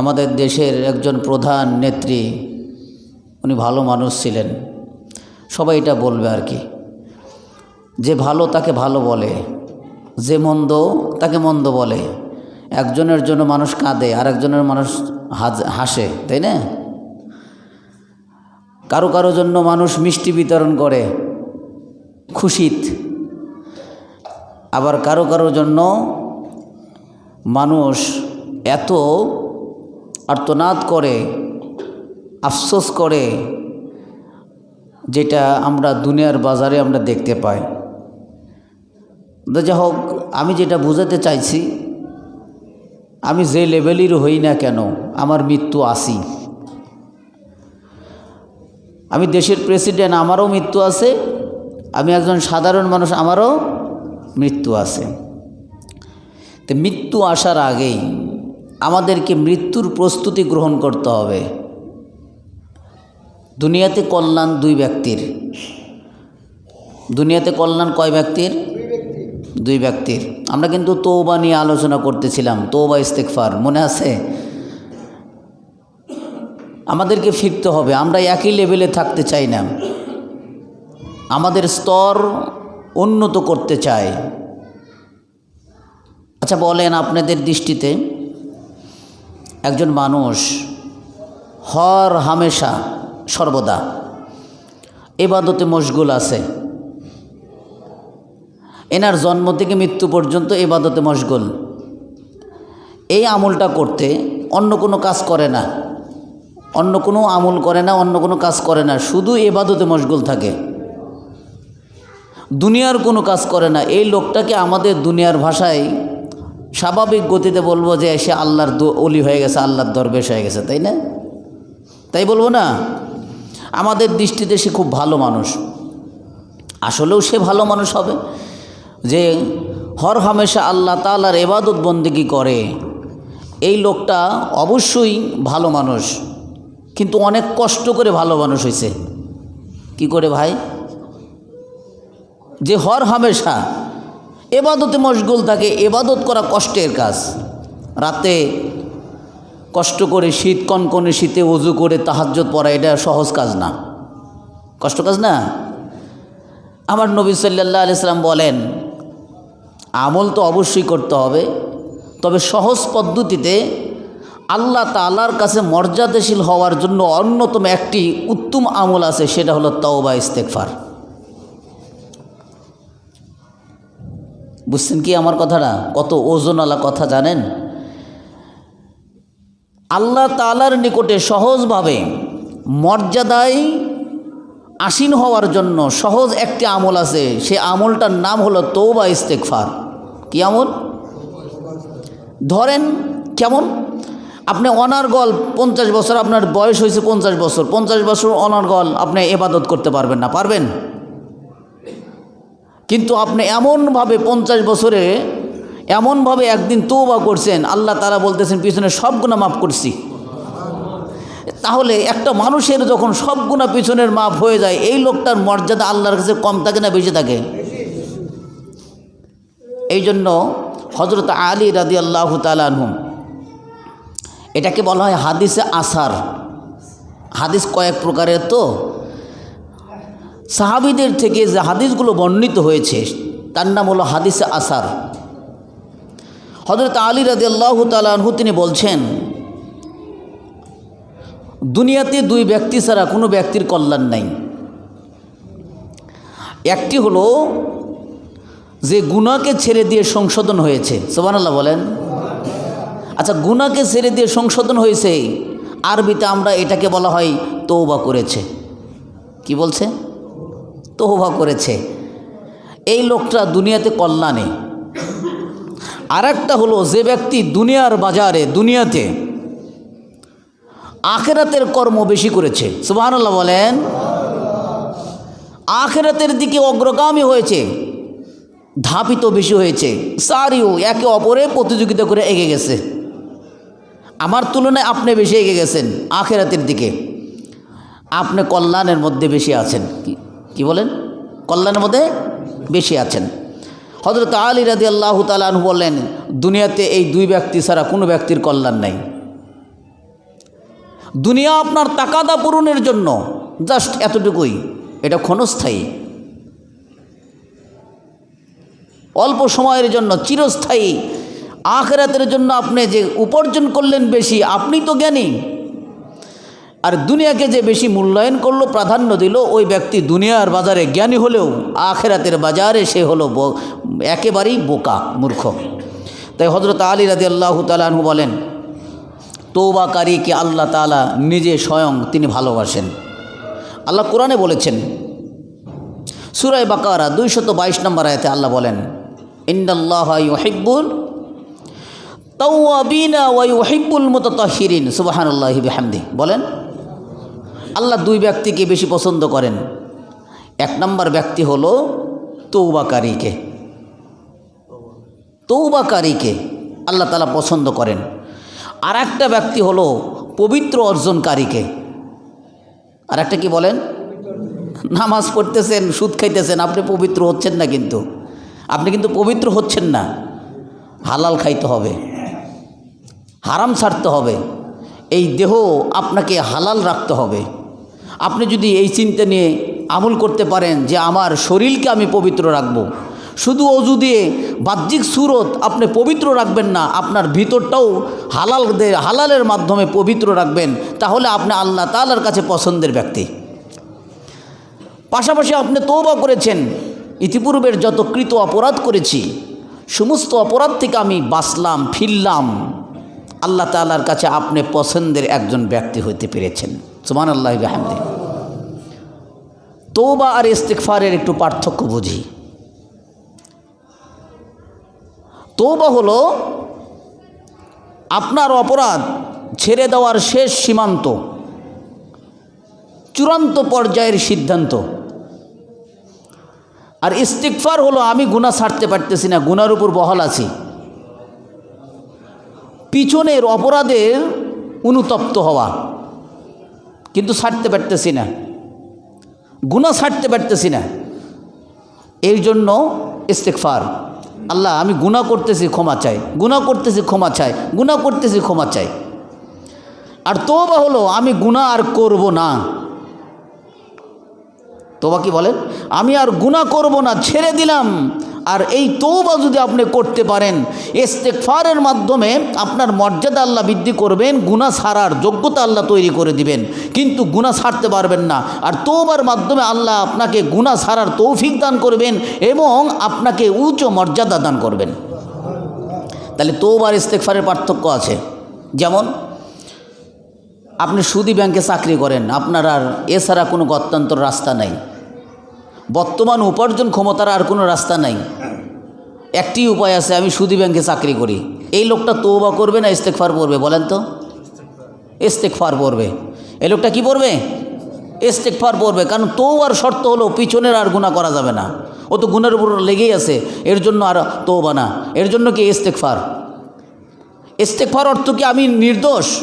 আমাদের দেশের একজন প্রধান নেত্রী, উনি ভালো মানুষ ছিলেন। সবাই এটা বলবে আর কি। যে ভালো তাকে ভালো বলে, যে মন্দ তাকে মন্দ বলে। একজনের জন্য মানুষ কাঁদে আর একজনের মানুষ হাসে, তাই না? কারও কারও জন্য মানুষ মিষ্টি বিতরণ করে, খুশিত। আবার কারও কারও জন্য মানুষ এত আর্তনাদ করে, আফসোস করে, যেটা আমরা দুনিয়ার বাজারে আমরা দেখতে পাই। যা হোক আমি যেটা বোঝাতে চাইছি, আমি যে লেভেলের হই না কেন, আমার মৃত্যু আসি। আমি দেশের প্রেসিডেন্ট, আমারও মৃত্যু আছে, আমি একজন সাধারণ মানুষ, আমারও মৃত্যু আছে। তো মৃত্যু আসার আগেই আমাদেরকে মৃত্যুর প্রস্তুতি গ্রহণ করতে হবে। দুনিয়াতে কল্যাণ দুই ব্যক্তির। দুনিয়াতে কল্যাণ কয় ব্যক্তির? দুই ব্যক্তির। আমরা কিন্তু তৌবা নিয়ে আলোচনা করতেছিলাম তৌবা ইস্তেকফার মনে আছে? আমাদেরকে ফিরতে হবে, আমরা একই লেভেলে থাকতে চাই না। আমাদের স্তর উন্নত করতে চাই। আচ্ছা বলেন আপনাদের দৃষ্টিতে একজন মানুষ হর হামেশা, সর্বদা। এবাদতে মশগুল আছে। এনার জন্ম থেকে মৃত্যু পর্যন্ত এবাদতে মশগুল। এই আমলটা করতে অন্য কোনো কাজ করে না। অন্য কোনো আমল করে না, অন্য কোনো কাজ করে না। শুধু এবাদতে মশগুল থাকে। দুনিয়ার কোনো কাজ করে না। এই লোকটাকে আমাদের দুনিয়ার ভাষায় স্বাভাবিক গতিতে বলব যে সে আল্লাহর অলি হয়ে গেছে, আল্লাহর দরবেশ হয়ে গেছে, তাই না? তাই বলব না? আমাদের দৃষ্টিতে সে খুব ভালো মানুষ। আসলেও সে ভালো মানুষ হবে। যে হর হামেশা আল্লাহ তালার এবাদত বন্দিগি করে। এই লোকটা অবশ্যই ভালো মানুষ, কিন্তু অনেক কষ্ট করে ভালো মানুষ হয়েছে কি করে ভাই? যে হর হামেশা এবাদতে মশগুল থাকে, এবাদত করা কষ্টের কাজ। রাতে কষ্ট করে শীত, কনকনে শীতে উজু করে তাহাজ্জত পড়া, এটা সহজ কাজ না। কষ্ট কাজ না? আমার নবী সাল্লাহ আলিয়াল্লাম বলেন, আমল তো অবশ্যই করতে হবে, তবে সহজ পদ্ধতিতে আল্লাহ তালার কাছে মর্যাদাশীল হওয়ার জন্য অন্যতম একটি উত্তম আমল আছে, সেটা হলো তওবা ইস্তেকফার বুঝছেন কি আমার কথাটা? কত ওজনওয়ালা কথা জানেন? আল্লাহ তালার নিকটে সহজভাবে মর্যাদায় আসীন হওয়ার জন্য সহজ একটি আমল আছে। সে আমলটার নাম হলো তৌবা ইস্তেকফার কি আমল? ধরেন কেমন? আপনি অনার্গল পঞ্চাশ বছর, আপনার বয়স হয়েছে পঞ্চাশ বছর। পঞ্চাশ বছর অনার্গল আপনি এবাদত করতে পারবেন না, পারবেন? কিন্তু আপনি এমনভাবে পঞ্চাশ বছরে এমনভাবে একদিন তৌবা করছেন, আল্লাহ তারা বলতেছেন, পিছনে সব গুণা মাফ করছি। তাহলে একটা মানুষের যখন সব গুণা পিছনের মাপ হয়ে যায়, এই লোকটার মর্যাদা আল্লাহর কাছে কম থাকে না বেশি থাকে? এই জন্য হজরত আলী রাদি আল্লাহ তালানহুম এটাকে বলা হয় হাদিসে আসার। হাদিস কয়েক প্রকারের তো। সাহাবিদের থেকে যে হাদিসগুলো বর্ণিত হয়েছে, তার নাম হলো হাদিসে আসার। হজরত আলী রাজি আল্লাহ তালাহু তিনি বলছেন, দুনিয়াতে দুই ব্যক্তি ছাড়া কোনো ব্যক্তির কল্যাণ নাই। একটি হলো যে গুনাকে ছেড়ে দিয়ে সংশোধন হয়েছে। সোবানাল্লাহ বলেন। আচ্ছা গুনাকে ছেড়ে দিয়ে সংশোধন হয়েছে, আরবিতে আমরা এটাকে বলা হয় তৌবা করেছে। কি বলছে? তৌবা করেছে। এই লোকটা দুনিয়াতে কল্যাণে। আর একটা হলো যে ব্যক্তি দুনিয়ার বাজারে, দুনিয়াতে আখেরাতের কর্ম বেশি করেছে। সুবাহান্লাহ বলেন, আখেরাতের দিকে অগ্রগামী হয়েছে, ধাপিত বেশি হয়েছে, সারিও একে অপরে প্রতিযোগিতা করে এগিয়ে গেছে। আমার তুলনায় আপনি বেশি এগিয়ে গেছেন আখেরাতের দিকে। আপনি কল্যাণের মধ্যে বেশি আছেন। কি কি বলেন? কল্যাণের মধ্যে বেশি আছেন। হজরত আলী রাদি আল্লাহ তালু বললেন, দুনিয়াতে এই দুই ব্যক্তি ছাড়া কোনো ব্যক্তির কল্যাণ নাই। দুনিয়া আপনার তাকাদা পূরণের জন্য জাস্ট এতটুকুই, এটা ক্ষণস্থায়ী। অল্প সময়ের জন্য চিরস্থায়ী। আখেরাতের জন্য আপনি যে উপার্জন করলেন বেশি, আপনি তো জ্ঞানী। আর দুনিয়াকে যে বেশি মূল্যায়ন করল, প্রাধান্য দিল, ওই ব্যক্তি দুনিয়ার বাজারে জ্ঞানী হলেও আখেরাতের বাজারে সে হলো একেবারেই বোকা, মূর্খ। তাই হজরত আলী রাজি আল্লাহ তালু বলেন তৌবাকারীকে আল্লাহ তালা নিজে স্বয়ং তিনি ভালোবাসেন। আল্লাহ কোরআনে বলেছেন সুরায় বাকারা দুইশত বাইশ নম্বর আয়তে আল্লাহ বলেন ইন্দাল্লাহ ইউহিব্বুল তাওয়াবিনা ওয়া ইউহিব্বুল মুতাতাহহিরিন সুবহানাল্লাহি বিহামদি। বলেন আল্লাহ দুই ব্যক্তিকে বেশি পছন্দ করেন। এক নম্বর ব্যক্তি হলো তৌবাকারীকে। তৌবাকারীকে আল্লাহ তালা পছন্দ করেন। আর একটা ব্যক্তি হলো পবিত্র অর্জনকারীকে। আর একটা কি বলেন? নামাজ পড়তেছেন, সুদ খাইতেছেন, আপনি পবিত্র হচ্ছেন না কিন্তু। আপনি কিন্তু পবিত্র হচ্ছেন না। হালাল খাইতে হবে। হারাম ছাড়তে হবে। এই দেহ আপনাকে হালাল রাখতে হবে। আপনি যদি এই চিন্তা নিয়ে আমল করতে পারেন যে আমার শরীরকে আমি পবিত্র রাখব, শুধু অজু দিয়ে বাহ্যিক সুরত আপনি পবিত্র রাখবেন না, আপনার ভিতরটাও হালাল হালালের মাধ্যমে পবিত্র রাখবেন, তাহলে আপনি আল্লাহ তালার কাছে পছন্দের ব্যক্তি। পাশাপাশি আপনি তৌবা করেছেন, ইতিপূর্বের যত কৃত অপরাধ করেছি, সমস্ত অপরাধ থেকে আমি বাঁচলাম, ফিরলাম। আল্লাহ তালার কাছে আপনি পছন্দের একজন ব্যক্তি হইতে পেরেছেন। সুমান আল্লাহ আহমদি তৌবা আর ইস্তেকফারের একটু পার্থক্য বুঝি। তৌবা হলো আপনার অপরাধ ছেড়ে দেওয়ার শেষ সীমান্ত, চূড়ান্ত পর্যায়ের সিদ্ধান্ত। আর ইস্তিকফার হলো আমি গুণা ছাড়তে পারতেছি না গুনার উপর বহাল আছি। পিছনের অপরাধের অনুতপ্ত হওয়া। কিন্তু ছাড়তে পারতেছি না। গুণা ছাড়তে পারতেছি না। এই জন্য ইস্তেকফার আল্লাহ, আমি গুণা করতেছি, ক্ষমা চাই। গুণা করতেছি, ক্ষমা চাই। গুণা করতেছি, ক্ষমা চাই। আর তো বা হলো, আমি গুণা আর করব না। তোবা কি বলেন? আমি আর গুণা করব না, ছেড়ে দিলাম। আর এই তৌবা যদি আপনি করতে পারেন ইস্তেকফারের মাধ্যমে আপনার মর্যাদা আল্লাহ বৃদ্ধি করবেন গুণা সারার যোগ্যতা আল্লাহ তৈরি করে দিবেন। কিন্তু গুণা সারতে পারবেন না। আর তৌবার মাধ্যমে আল্লাহ আপনাকে গুণা সারার তৌফিক দান করবেন এবং আপনাকে উচ্চ মর্যাদা দান করবেন। তাহলে তৌবার ইস্তেকফারের পার্থক্য আছে। যেমন, আপনি সুদি ব্যাংকে চাকরি করেন, আপনার আর এছাড়া কোনো গত্যন্তর রাস্তা নাই। বর্তমান উপার্জন ক্ষমতার আর কোনো রাস্তা নাই। একটি উপায় আছে, আমি সুদী ব্যাংকে চাকরি করি। এই লোকটা তৌবা করবে না ইস্তেকফার পড়বে, বলেন তো? ইস্তেকফার পড়বে। এই লোকটা কি পড়বে? ইস্তেকফার পড়বে। কারণ তৌবার শর্ত হলো, পিছনের আর গুণা করা যাবে না। ও তো গুণের উপর লেগেই আছে, এর জন্য আর তৌবা না। এর জন্য কি ইস্তেকফার ইস্তেকফার অর্থ কি আমি নির্দোষ?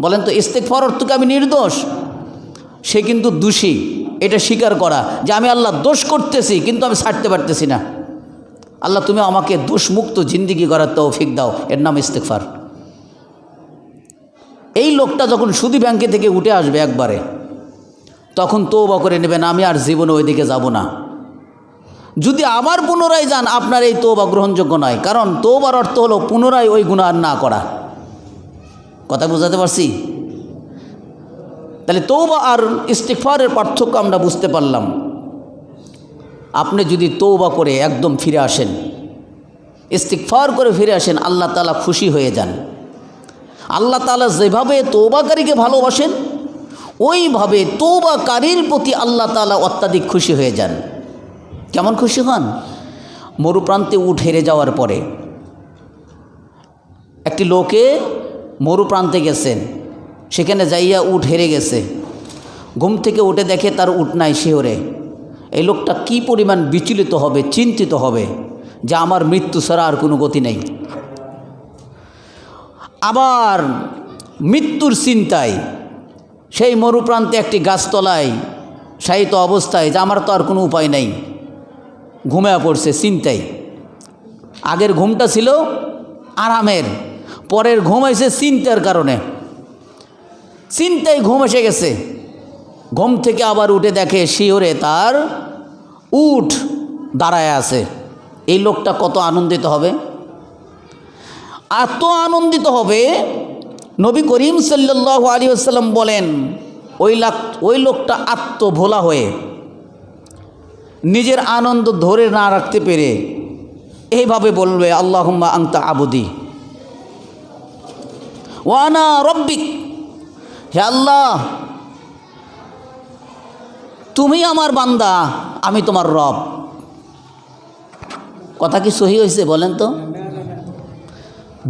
বলেন তো ইস্তেকফার অর্থ কি আমি নির্দোষ? সে কিন্তু দোষী। এটা স্বীকার করা যে আমি আল্লাহ দোষ করতেছি, কিন্তু আমি ছাড়তে পারতেছি না। আল্লাহ, তুমি আমাকে দোষমুক্ত জিন্দিগি করার তৌফিক দাও। এর নাম ইস্তেকফার এই লোকটা যখন সুদি ব্যাংকে থেকে উঠে আসবে একবারে, তখন তৌবা করে নেবেন, আমি আর জীবনে ওইদিকে যাব না। যদি আবার পুনরায় যান, আপনার এই তৌবা গ্রহণযোগ্য নয়। কারণ তৌবার অর্থ হলো পুনরায় ওই গুণা আর না করা। কথা বোঝাতে পারছি? তাহলে তৌবা আর ইস্তিকফারের পার্থক্য আমরা বুঝতে পারলাম। আপনি যদি তৌবা করে একদম ফিরে আসেন ইস্তিকফার করে ফিরে আসেন, আল্লাহ তালা খুশি হয়ে যান। আল্লাহ তালা যেভাবে তৌবাকারীকে ভালোবাসেন, ওইভাবে তৌবাকারীর প্রতি আল্লাহ তালা অত্যাধিক খুশি হয়ে যান। কেমন খুশি হন? মরুপ্রান্তে উঠ হেরে যাওয়ার পরে। একটি লোকে মরুপ্রান্তে গেছেন সেখানে যাইয়া উঠ হেরে গেছে। ঘুম থেকে উঠে দেখে তার উঠ নাই শিহরে এই লোকটা কি পরিমাণ বিচলিত হবে, চিন্তিত হবে যে আমার মৃত্যু ছাড়া আর কোনো গতি নেই। আবার মৃত্যুর চিন্তায় সেই মরুপ্রান্তে একটি গাছতলায় শায়িত অবস্থায় যে আমার তো আর কোনো উপায় নেই। ঘুমিয়ে পড়ছে চিন্তায়। আগের ঘুমটা ছিল আরামের, পরের ঘুম হয়েছে চিন্তার কারণে। চিন্তায় ঘুম এসে গেছে। ঘুম থেকে আবার উঠে দেখে শিওরে তার উঠ দাঁড়ায় আছে। এই লোকটা কত আনন্দিত হবে। এত আনন্দিত হবে, নবী করিম সাল্লাহ আলী আসাল্লাম বলেন, ওই লাক, ওই লোকটা আত্মভোলা হয়ে নিজের আনন্দ ধরে না রাখতে পেরে এইভাবে বলবে, আল্লাহুম্মা আংতা আবুদি ওয়ানা রব্বিক। হে আল্লাহ, তুমি আমার বান্দা, আমি তোমার রব। কথা কি সহি হয়েছে বলেন তো?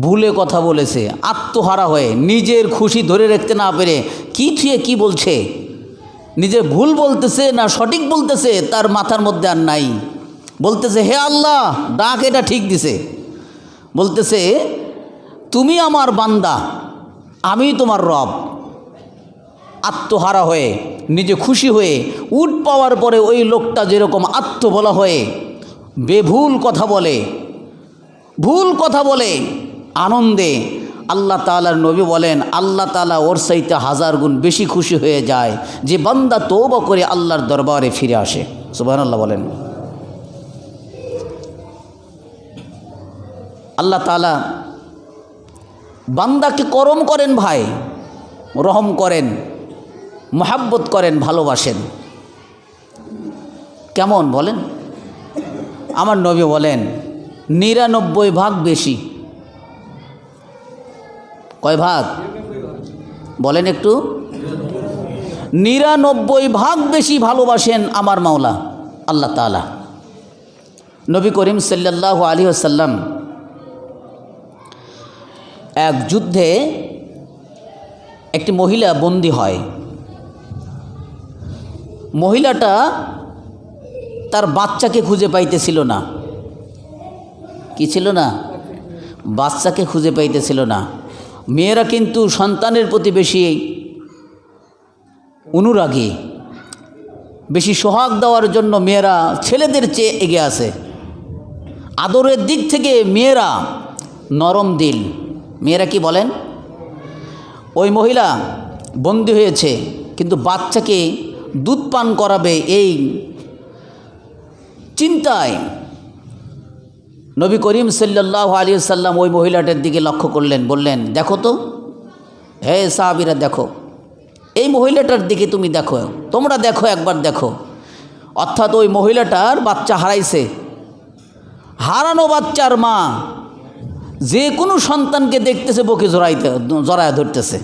ভুলে কথা বলেছে, আত্মহারা হয়ে, নিজের খুশি ধরে রাখতে না পেরে, কি থুয়ে কি বলছে? নিজের ভুল বলতেছে না সঠিক বলতেছে, তার মাথার মধ্যে আর নাই। বলতেছে, হে আল্লাহ, ডাক এটা ঠিক দিছে। বলতেছে, তুমি আমার বান্দা, আমি তোমার রব। আত্মহারা হয়ে, নিজে খুশি হয়ে উঠ পাওয়ার পরে ওই লোকটা যেরকম আত্মবলা হয়ে, বেভুল কথা বলে, ভুল কথা বলে, আনন্দে আল্লাহ তালার নবী বলেন, আল্লাহ তালা ওর সাইতে হাজার গুণ বেশি খুশি হয়ে যায় যে বান্দা তৌবা করে আল্লাহর দরবারে ফিরে আসে। সুবাহ আল্লাহ বলেন। আল্লাহ তালা বান্দাকে করম করেন ভাই, রহম করেন। মহাব্বত করেন, ভালোবাসেন। কেমন বলেন? আমার নবী বলেন, নিরানব্বই ভাগ বেশি। কয় ভাগ? বলেন একটু। নিরানব্বই ভাগ বেশি ভালোবাসেন আমার মাওলা, আল্লাহ তালা নবী করিম সাল্লাহ আলী আসাল্লাম এক যুদ্ধে একটি মহিলা বন্দী হয়। মহিলাটা তার বাচ্চাকে খুঁজে পাইতেছিল না। কি ছিল না? বাচ্চাকে খুঁজে পাইতেছিল না। মেয়েরা কিন্তু সন্তানের প্রতি বেশি অনুরাগী। বেশি সোহাগ দেওয়ার জন্য মেয়েরা ছেলেদের চেয়ে এগিয়ে আসে আদরের দিক থেকে মেয়েরা নরম দিল। মেয়েরা কি বলেন? ওই মহিলা বন্দী হয়েছে, কিন্তু বাচ্চাকে দুধ পান করাবে এই চিন্তায় নবী করিম সাল্লাহ আলী সাল্লাম ওই মহিলাটার দিকে লক্ষ্য করলেন, বললেন, দেখো তো, হে সাহাবিরা, দেখো, এই মহিলাটার দিকে তুমি দেখো, তোমরা দেখো, একবার দেখো। অর্থাৎ ওই মহিলাটার বাচ্চা হারাইছে। হারানো বাচ্চার মা যে কোনো সন্তানকে দেখতেছে, বকে জড়াইতে, জড়ায় ধরতেছে।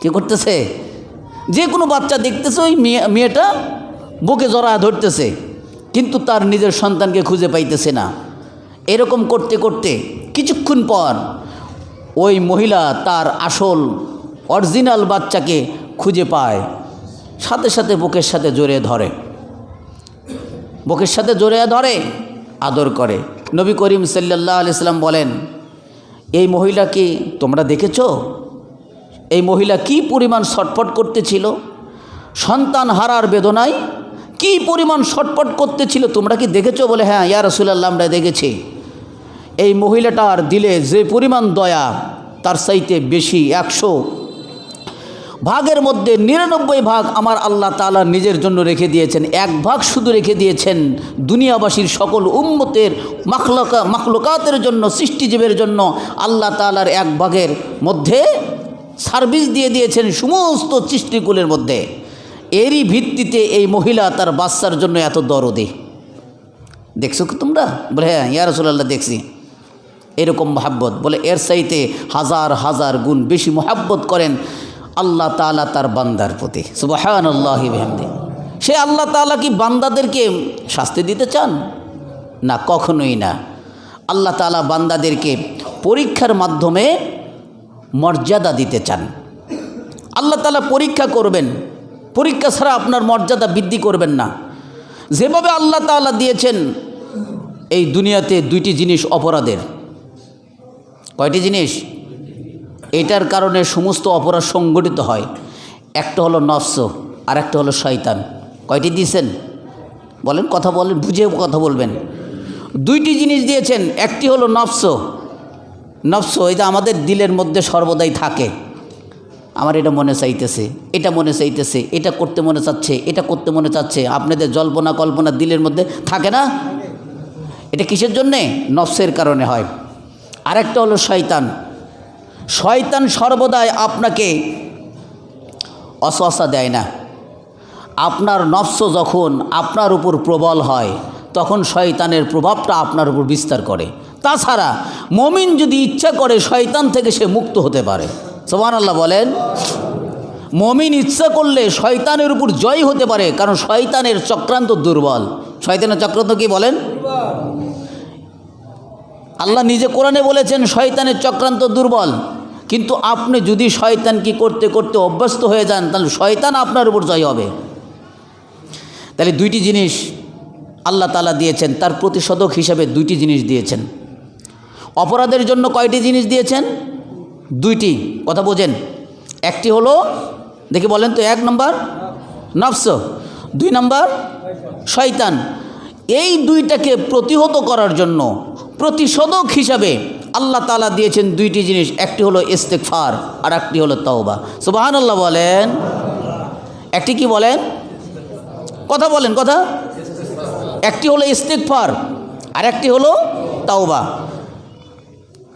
কি করতেছে? যে কোনো বাচ্চা দেখতেছে ওই মেয়ে মেয়েটা বুকে জড়ায় ধরতেছে, কিন্তু তার নিজের সন্তানকে খুঁজে পাইতেছে না। এরকম করতে করতে কিছুক্ষণ পর ওই মহিলা তার আসল, অরিজিনাল বাচ্চাকে খুঁজে পায়, সাথে সাথে বুকের সাথে জড়িয়ে ধরে। বুকের সাথে জড়িয়ে ধরে, আদর করে। নবী করিম সাল্লাহ আলিয়াল্লাম বলেন, এই মহিলাকে তোমরা দেখেছ? এই মহিলা কি পরিমাণ ছটফট করতেছিল? সন্তান হারার বেদনায় কি পরিমাণ ছটফট করতেছিল? তোমরা কি দেখেছ বলে? হ্যাঁ ইয়া রসুলাল্লাহ, আমরা দেখেছি। এই মহিলাটার দিলে যে পরিমাণ দয়া, তার চাইতে বেশি একশো। ভাগের মধ্যে নিরানব্বই ভাগ আমার আল্লাহ তালা নিজের জন্য রেখে দিয়েছেন। এক ভাগ শুধু রেখে দিয়েছেন দুনিয়াবাসীর সকল উম্মতের মাখলকা মাখলকাতের জন্য, সৃষ্টিজীবের জন্য আল্লাহ তালার এক ভাগের মধ্যে সার্ভিস দিয়ে দিয়েছেন সমস্ত সৃষ্টিকুলের মধ্যে। এরই ভিত্তিতে এই মহিলা তার বাচ্চার জন্য এত দরদি। দেখছ কি তোমরা? বলে হ্যাঁ ইয়া রসুল্লাহ দেখছি। এরকম মহাব্বত। বলে, এর সাইতে হাজার হাজার গুণ বেশি মহাব্বত করেন আল্লাহ তালা তার বান্দার প্রতি। সুবাহান আল্লাহ ভেমদি সে আল্লাহ তালা কি বান্দাদেরকে শাস্তি দিতে চান? না, কখনোই না। আল্লাহ তালা বান্দাদেরকে পরীক্ষার মাধ্যমে মর্যাদা দিতে চান। আল্লাহ তালা পরীক্ষা করবেন। পরীক্ষা ছাড়া আপনার মর্যাদা বৃদ্ধি করবেন না। যেভাবে আল্লাহ তালা দিয়েছেন, এই দুনিয়াতে দুইটি জিনিস অপরাধের। কয়টি জিনিস? এটার কারণে সমস্ত অপরাধ সংগঠিত হয়। একটা হলো নফস আর একটা হলো শয়তান। কয়টি দিয়েছেন? বলেন, কথা বলেন, বুঝে কথা বলবেন। দুইটি জিনিস দিয়েছেন, একটি হলো নফস নফস এটা আমাদের দিলের মধ্যে সর্বদাই থাকে। আমার এটা মনে চাইতেছে, এটা মনে চাইতেছে, এটা করতে মনে চাচ্ছে, এটা করতে মনে চাচ্ছে। আপনাদের জল্পনা কল্পনা দিলের মধ্যে থাকে না? এটা কিসের জন্যে? নফসের কারণে হয়। আরেকটা হলো শয়তান। শয়তান সর্বদাই আপনাকে অসহসা দেয় না। আপনার নফস যখন আপনার উপর প্রবল হয়, তখন শয়তানের প্রভাবটা আপনার উপর বিস্তার করে। তাছাড়া মমিন যদি ইচ্ছা করে শয়তান থেকে সে মুক্ত হতে পারে। সোমান আল্লাহ বলেন, মমিন ইচ্ছা করলে শয়তানের উপর জয় হতে পারে, কারণ শয়তানের চক্রান্ত দুর্বল। শয়তানের চক্রান্ত কি বলেন? আল্লাহ নিজে কোরআনে বলেছেন, শয়তানের চক্রান্ত দুর্বল। কিন্তু আপনি যদি শয়তান কি করতে করতে অভ্যস্ত হয়ে যান, তাহলে শয়তান আপনার উপর জয় হবে। তাহলে দুইটি জিনিস আল্লাহ তালা দিয়েছেন, তার প্রতিষেধক হিসাবে দুইটি জিনিস দিয়েছেন। অপরাধের জন্য কয়টি জিনিস দিয়েছেন? দুইটি। কথা বোঝেন। একটি হলো, দেখি বলেন তো, এক নম্বর, নফস। দুই নম্বর, শয়তান। এই দুইটাকে প্রতিহত করার জন্য প্রতিষেধক হিসাবে আল্লাহ তালা দিয়েছেন দুইটি জিনিস। একটি হলো ইস্তেকফার আর একটি হলো তওবা। সুবাহান আল্লাহ বলেন। একটি কি বলেন? কথা বলেন, কথা। একটি হলো ইস্তেকফার আর একটি হলো তাওবা।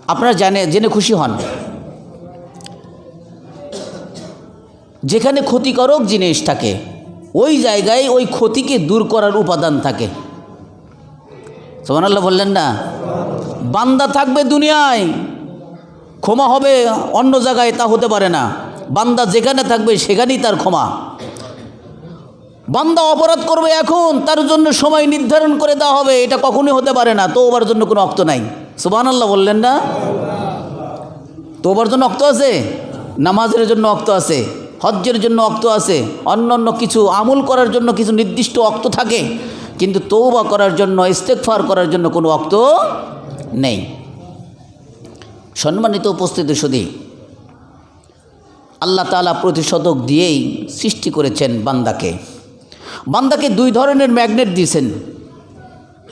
আপনারা জানে, জেনে খুশি হন। যেখানে ক্ষতিকারক জিনিস থাকে, ওই জায়গায় ওই ক্ষতিকে দূর করার উপাদান থাকে। সোমান আল্লাহ বললেন না? বান্দা থাকবে দুনিয়ায়, ক্ষমা হবে অন্য জায়গায়, তা হতে পারে না। বান্দা যেখানে থাকবে, সেখানেই তার ক্ষমা। বান্দা অপরাধ করবে এখন, তার জন্য সময় নির্ধারণ করে দেওয়া হবে, এটা কখনোই হতে পারে না তো ওবার জন্য কোনো অক্ত নাই। সুবান আল্লাহ বললেন না? তো ওবার জন্য অক্ত আছে? নামাজের জন্য অক্ত আছে? হজ্জের জন্য অক্ত আছে? অন্য অন্য কিছু আমল করার জন্য কিছু নির্দিষ্ট অক্ত থাকে? কিন্তু তৌবা করার জন্য ইস্তেকফার করার জন্য কোনো অক্ত নেই। সম্মানিত উপস্থিত শুধু আল্লাহ তালা প্রতিশতক দিয়েই সৃষ্টি করেছেন বান্দাকে। বান্দাকে দুই ধরনের ম্যাগনেট দিয়েছেন।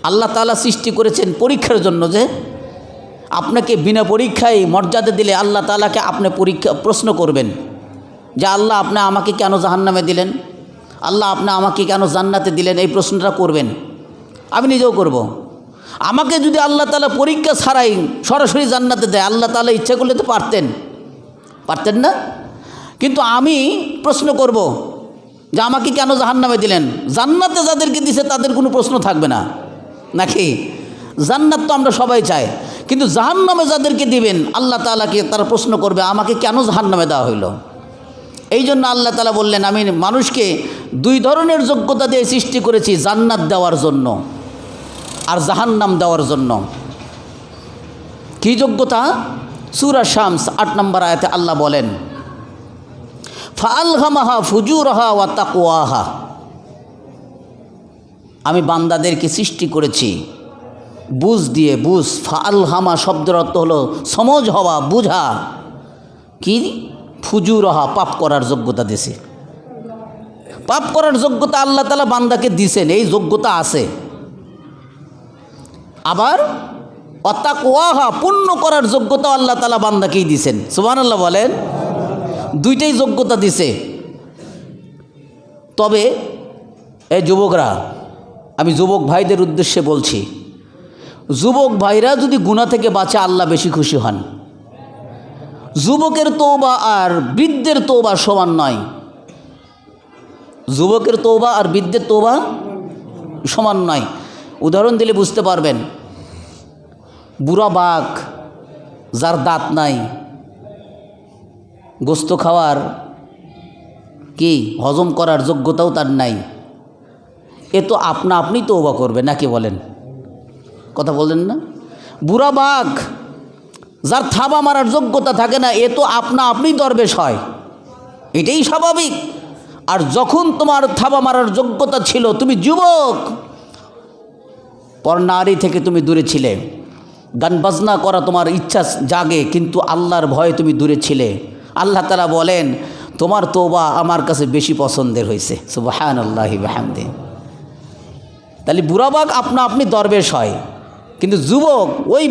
আল্লাহ তালা সৃষ্টি করেছেন পরীক্ষার জন্য যে আপনাকে বিনা পরীক্ষায় মর্যাদা দিলে আল্লাহ তালাকে আপনি পরীক্ষা, প্রশ্ন করবেন যে আল্লাহ আপনি আমাকে কেন জাহান্নামে দিলেন? আল্লাহ আপনি আমাকে কেন জান্নাতে দিলেন? এই প্রশ্নটা করবেন। আমি নিজেও করব। আমাকে যদি আল্লাহ তালা পরীক্ষা ছাড়াই সরাসরি জান্নাতে দেয়, আল্লাহ তালা ইচ্ছা করলে তো পারতেন। পারতেন না? কিন্তু আমি প্রশ্ন করব যে আমাকে কেন জাহান্নামে দিলেন? জান্নাতে যাদেরকে দিছে তাদের কোনো প্রশ্ন থাকবে না? নাকি? জান্নাত তো আমরা সবাই চাই। কিন্তু জাহান্নামে যাদেরকে দিবেন, আল্লাহ তালাকে তারা প্রশ্ন করবে, আমাকে কেন জাহান্নামে দেওয়া হইল? এই জন্য আল্লাহ তালা বললেন, আমি মানুষকে দুই ধরনের যোগ্যতা দিয়ে সৃষ্টি করেছি, জান্নাত দেওয়ার জন্য আর জাহান্নাম দেওয়ার জন্য। কি যোগ্যতা? সুরা শামস, আট নম্বর আয়াতে আল্লাহ বলেন ফালহামাহা ফুজুরহা ওয়া তাকুয়াহা আমি বান্দাদেরকে সৃষ্টি করেছি বুঝ দিয়ে বুঝ ফালহামা শব্দের অর্থ হলো সমজ হওয়া, বুঝা। কি? ফুজুরহা পাপ করার যোগ্যতা দিছে পাপ করার যোগ্যতা আল্লাহ তালা বান্দাকে দিছেন, এই যোগ্যতা আছে। আবার অতাকুয়াহা পূর্ণ করার যোগ্যতা আল্লাহ তালা বান্দাকেই দিছেন। সুবান আল্লাহ বলেন, দুইটাই যোগ্যতা দিছে। তবে এই যুবকরা, আমি যুবক ভাইদের উদ্দেশ্যে বলছি যুবক ভাইরা যদি গুণা থেকে বাঁচে, আল্লাহ বেশি খুশি হন। যুবকের তৌবা আর বৃদ্ধের তৌবা সমান নয়। যুবকের তৌবা আর বৃদ্ধের তৌবা সমান নয়। উদাহরণ দিলে বুঝতে পারবেন, বুড়া বাঘ যার দাঁত নাই, গোস্ত খাওয়ার কি হজম করার যোগ্যতাও তার নাই। এ তো আপনা আপনি তৌবা করবে নাকি বলেন? কথা বললেন না? বুড়া বাঘ, যার থাবা মারার যোগ্যতা থাকে না, এ তো আপনা আপনি দরবেশ হয়। এটাই স্বাভাবিক। আর যখন তোমার থাবা মারার যোগ্যতা ছিল, তুমি যুবক, পর নারী থেকে তুমি দূরে ছিলে। গান বাজনা করা তোমার ইচ্ছা জাগে, কিন্তু আল্লাহর ভয়ে তুমি দূরে ছিলে। আল্লাহ তালা বলেন, তোমার তোবা আমার কাছে বেশি পছন্দের হয়েছে। সুবাহান আল্লাহি বাহামদিন তাহলে বুড়া বাঘ আপনা আপনি দরবেশ হয়। কিন্তু যুবক, ওই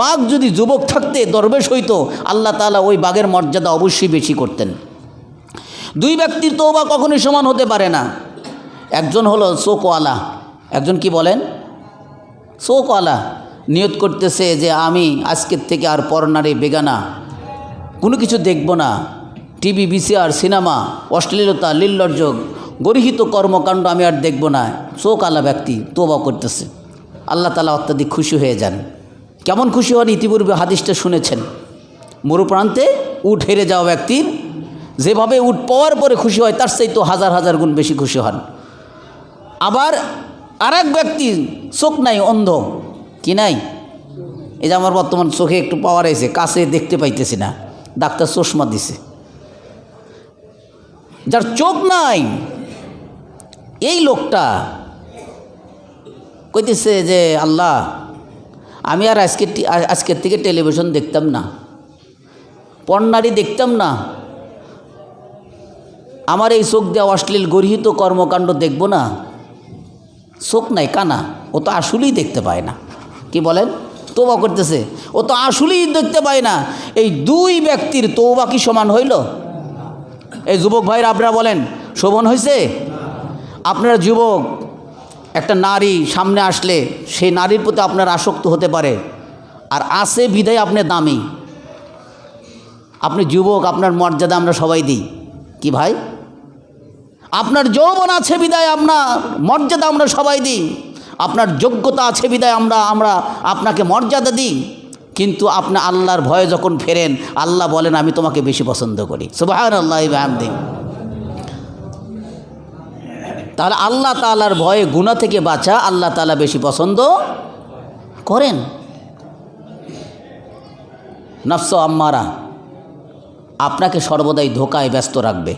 বাঘ যদি যুবক থাকতে, দরবেশ হইতো, আল্লাহ তালা ওই বাঘের মর্যাদা অবশ্যই বেশি করতেন। দুই ব্যক্তির তৌবা কখনোই সমান হতে পারে না। একজন হলো চোখওয়ালা, একজন কি বলেন? চোখওয়ালা, নিয়ত করতেছে যে আমি আজকের থেকে আর পরনারে বেগানা, কোনো কিছু দেখব না। টিভি, বিসিআর, সিনেমা, অশ্লীলতা লিল্লর্য গরিহিত কর্মকাণ্ড আমি আর দেখব না। চোখ আলা ব্যক্তি তোবা করতেছে। আল্লাহ তালা অত্যাধিক খুশি হয়ে যান। কেমন খুশি হন? ইতিপূর্বে হাদিসটা শুনেছেন। মরুপ্রান্তে উঠ হেরে যাওয়া ব্যক্তির যেভাবে উঠ পাওয়ার পরে খুশি হয়, তার সেই তো হাজার হাজার গুণ বেশি খুশি হন। আবার আর ব্যক্তি চোখ নাই, অন্ধ। কি নাই? এই যে আমার বর্তমান চোখে একটু পাওয়ার এসে কাছে দেখতে পাইতেছি না। ডাক্তার চশমা দিছে। যার চোখ নাই, এই লোকটা কইতেছে যে, আল্লাহ, আমি আর আজকে আজকের থেকে টেলিভিশন দেখতাম না। পণ্যারি দেখতাম না। আমার এই চোখ দেওয়া অশ্লীল গর্হিত কর্মকাণ্ড দেখব না। চোখ নাই, কানা। ও তো আসলেই দেখতে পায় না। কি বলেন? তোবা করতেছে। ও তো আসলেই দেখতে পায় না। এই দুই ব্যক্তির তোবা কি সমান হইল? এই যুবক ভাইরা, আপনারা বলেন শোভন হয়েছে আপনারা যুবক একটা নারী সামনে আসলে সেই নারীর প্রতি আপনার আসক্ত হতে পারে। আর আসে বিদায় আপনি দামি। আপনি যুবক, আপনার মর্যাদা আমরা সবাই দিই। কি ভাই? আপনার যৌবন আছে বিদায় আপনার মর্যাদা আমরা সবাই দিই। আপনার যোগ্যতা আছে বিদায়, আমরা আমরা আপনাকে মর্যাদা দিই। কিন্তু আপনি আল্লাহর ভয়ে যখন ফেরেন, আল্লাহ বলেন, আমি তোমাকে বেশি পছন্দ করি। সুবাহ আল্লাহ দিন তাহলে আল্লাহ তালার ভয়ে গুণা থেকে বাঁচা আল্লাহ তালা বেশি পছন্দ করেন। নফস আম্মারা, আপনাকে সর্বদাই ধোকায় ব্যস্ত রাখবে।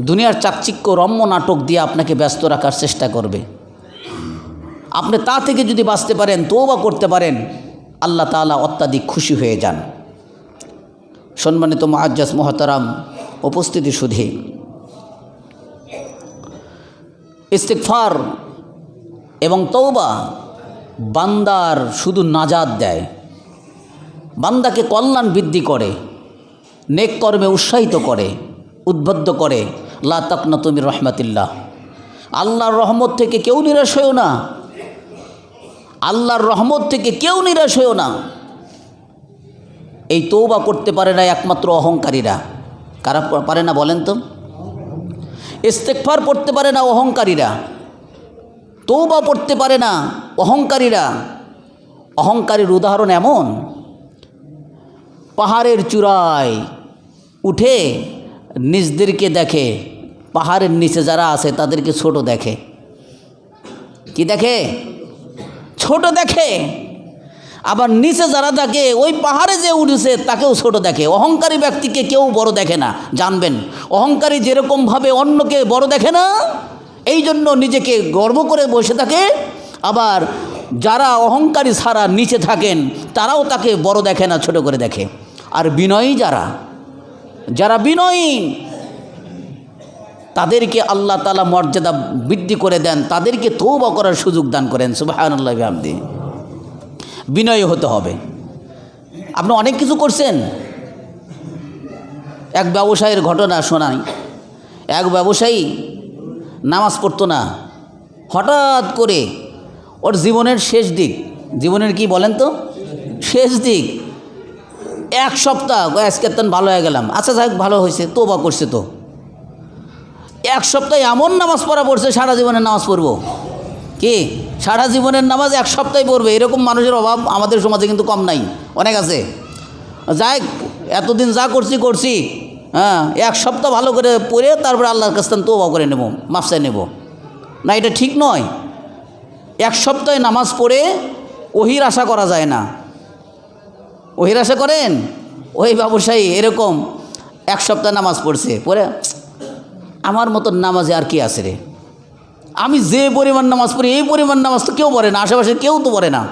দুনিয়ার চাকচিক্য রম্য নাটক দিয়ে আপনাকে ব্যস্ত রাখার চেষ্টা করবে। আপনি তা থেকে যদি বাঁচতে পারেন তো বা করতে পারেন, আল্লাহ তালা অত্যাধিক খুশি হয়ে যান। সম্মানিত মহাজ্জাস মহতারাম, উপস্থিতি সুধী। ইস্তেকফার এবং তৌবা বান্দার শুধু নাজাদ দেয়। বান্দাকে কল্যাণ বৃদ্ধি করে, নেক কর্মে উৎসাহিত করে, উদ্বুদ্ধ করে। লা তাকনা তুমি রহমাতিল্লাহ। আল্লাহর রহমত থেকে কেউ নিরাশ হয়েও না। আল্লাহর রহমত থেকে কেউ নিরাশ হয়েও না। এই তৌবা করতে পারে না একমাত্র অহংকারীরা। কারা পারে না বলেন তো? ইস্তেকফার পড়তে পারে না অহংকারীরা। তৌবা পড়তে পারে না অহংকারীরা। অহংকারীর উদাহরণ এমন, পাহাড়ের চূড়ায় উঠে নিজদেরকে দেখে, পাহাড়ের নিচে যারা আছে তাদেরকে ছোট দেখে। কি দেখে? ছোট দেখে। আবার নিচে যারা থাকে ওই পাহাড়ে যে উঠেছে, তাকেও ছোট দেখে। অহংকারী ব্যক্তিকে কেউ বড় দেখে না, জানবেন। অহংকারী যেরকমভাবে অন্যকে বড় দেখে না, এই জন্য নিজেকে গর্ব করে বসে থাকে। আবার যারা অহংকারী ছাড়া নিচে থাকেন, তারাও তাকে বড় দেখে না, ছোট করে দেখে। আর বিনয়ী যারা যারা বিনয়ী, তাদেরকে আল্লাহ তালা মর্যাদা বৃদ্ধি করে দেন, তাদেরকে তৌবা করার সুযোগ দান করেন সুবাহ আল্লাহ বিনয়ী হতে হবে। আপনি অনেক কিছু করছেন। এক ব্যবসায়ীর ঘটনা শোনাই। এক ব্যবসায়ী নামাজ পড়তো না। হঠাৎ করে ওর জীবনের শেষ দিক, জীবনের কি বলেন তো? শেষ দিক। এক সপ্তাহ আজকে তেন ভালো হয়ে গেলাম। আচ্ছা যাই ভালো হয়েছে তো বা করছে তো। এক সপ্তাহে এমন নামাজ পড়া পড়ছে, সারা জীবনে নামাজ পড়ব। কি? সারা জীবনের নামাজ এক সপ্তাহে পড়বে, এরকম মানুষের অভাব আমাদের সমাজে কিন্তু কম নাই। অনেক আছে। যাই এতদিন যা করছি করছি। হ্যাঁ এক সপ্তাহ ভালো করে পড়ে তারপরে আল্লাহর কাছ থেকে তোবা করে নেব মাপসায় নেব। না, এটা ঠিক নয়। এক সপ্তাহে নামাজ পড়ে ওহির আশা করা যায় না। ওহির আশা করেন? ওই ব্যবসায়ী এরকম এক সপ্তাহ নামাজ পড়ছে পরে আমার মতন নামাজে আর কি আছে রে? আমি যে পরিমাণ নামাজ পড়ি, এই পরিমাণ নামাজ তো কেউ পড়ে না, আশেপাশে কেউ তো পড়ে না।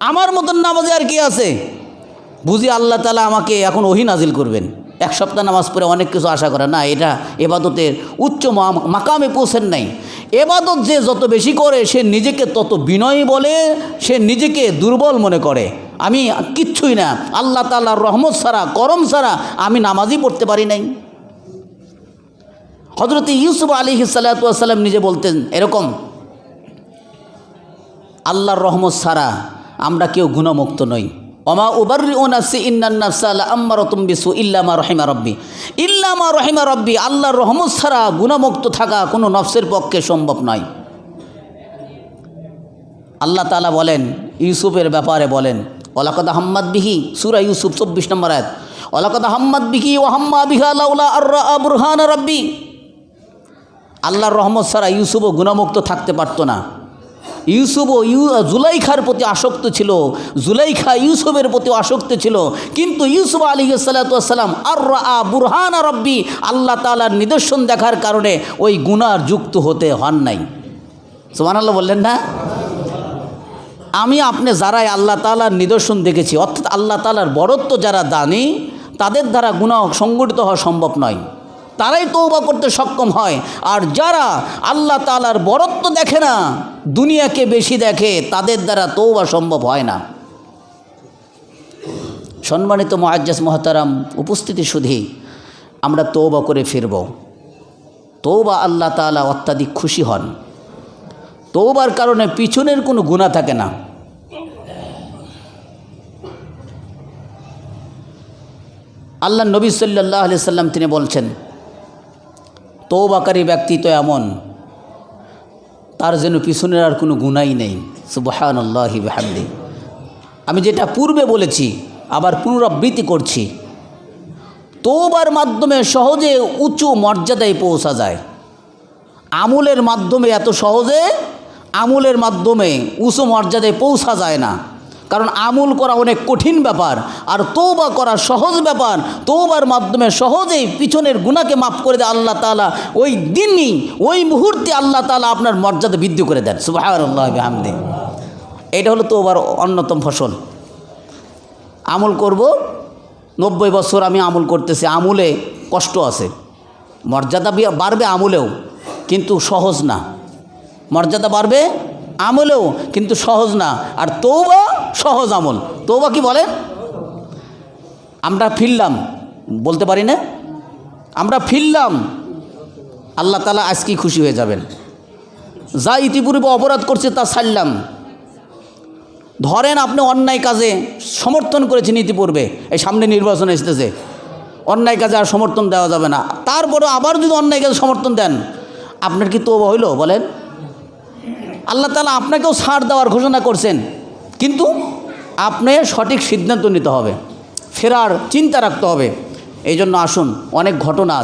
আমার মতন নামাজে আর কি আছে? বুঝি আল্লাহ তালা আমাকে এখন ওহি নাজিল করবেন। এক সপ্তাহ নামাজ পড়ে অনেক কিছু আশা করে। না, এটা এবাদতের উচ্চ মাকামে পৌঁছেন নাই। এবাদত যে যত বেশি করে, সে নিজেকে তত বিনয়ী বলে, সে নিজেকে দুর্বল মনে করে। আমি কিচ্ছুই না। আল্লাহ তাল্লাহর রহমত ছাড়া, করম ছাড়া আমি নামাজই পড়তে পারি নাই। হজরত ইউসুফ আলী সাল্লাতাম নিজে বলতেন, এরকম, আল্লাহর রহমত সারা আমরা কেউ গুণমুক্ত নই। অমা উবার্রি ও নাফসি বিসু ইল্লামা রহিমা রব্বি। ইল্লামা রহিমা রব্বি, আল্লাহর রহমত ছাড়া গুণমুক্ত থাকা কোনো নফসের পক্ষে সম্ভব নয়। আল্লাহ তালা বলেন, ইউসুফের ব্যাপারে বলেন ওলাকদ আহম্মদ বিহি, সুরা ইউসুফ চব্বিশ নম্বর আয়াত ওলাকদ আহম্মদ বিহি ও হাম্মা বিহা লাউলা আর বুরহান রব্বি। আল্লাহর রহমত ছাড়া ইউসুফও গুণামুক্ত থাকতে পারতো না। ইউসুফও ইউ, জুলাইখার প্রতি আসক্ত ছিল, জুলাইখা ইউসুফের প্রতি আসক্ত ছিল। কিন্তু ইউসুফ আলী সাল্লাতাম আর আ বুরহান রব্বি, আল্লাহ তালার নিদর্শন দেখার কারণে ওই গুনার যুক্ত হতে হন নাই। সোমান আল্লাহ বললেন না? আমি আপনি যারাই আল্লাহ তালার নিদর্শন দেখেছি, অর্থাৎ আল্লাহ তালার বরত্ব যারা জানি তাদের দ্বারা গুণা সংগঠিত হওয়া সম্ভব নয়। তারাই তৌবা করতে সক্ষম হয়। আর যারা আল্লাহ তালার বরত্ব দেখে না, দুনিয়াকে বেশি দেখে, তাদের দ্বারা তৌবা সম্ভব হয় না। সম্মানিত মহাজ্জাস মহতারাম, উপস্থিতি শুধু আমরা তৌবা করে ফিরব। তৌবা আল্লাহ তালা অত্যাধিক খুশি হন। তৌবার কারণে পিছনের কোনো গুণা থাকে না। আল্লাহ নবী সাল্লাহ আলি সাল্লাম তিনি বলছেন তৌবাকারী ব্যক্তি তো এমন। তার যেন পিছনের আর কোনো গুণাই নেই। সুবাহান আল্লাহি আমি যেটা পূর্বে বলেছি, আবার পুনরাবৃত্তি করছি। তৌবার মাধ্যমে সহজে উঁচু মর্যাদায় পৌঁছা যায়। আমলের মাধ্যমে এত সহজে, আমলের মাধ্যমে উঁচু মর্যাদায় পৌঁছা যায় না। কারণ আমল করা অনেক কঠিন ব্যাপার, আর তৌবা করা সহজ ব্যাপার। তৌবার মাধ্যমে সহজেই পিছনের গুণাকে মাফ করে দেয় আল্লাহ তালা ওই দিনই, ওই মুহূর্তে আল্লাহ তালা আপনার মর্যাদা বৃদ্ধি করে দেন। সুবাহ এটা হলো তৌবার অন্যতম ফসল। আমল করব, নব্বই বছর আমি আমল করতেছি, আমুলে কষ্ট আছে। মর্যাদা বাড়বে আমুলেও, কিন্তু সহজ না। মর্যাদা বাড়বে আমলেও, কিন্তু সহজ না। আর তৌবা সহজ আমল। তৌবা কি বলেন আমরা ফিরলাম, বলতে পারি না? আমরা ফিরলাম, আল্লাহ তালা আজকেই খুশি হয়ে যাবেন। যা ইতিপূর্বে অপরাধ করছে তা ছাড়লাম। ধরেন আপনি অন্যায় কাজে সমর্থন করেছেন ইতিপূর্বে, এই সামনে নির্বাচন এসতেছে অন্যায় কাজে আর সমর্থন দেওয়া যাবে না। তারপরে আবার যদি অন্যায় কাজে সমর্থন দেন, আপনার কি তৌবা হইল? বলেন। আল্লাহ তালা আপনাকেও ছাড় দেওয়ার ঘোষণা করছেন। কিন্তু আপনাকে সঠিক সিদ্ধান্ত নিতে হবে। ফেরার চিন্তা রাখতে হবে। এই জন্য আসুন, অনেক ঘটনা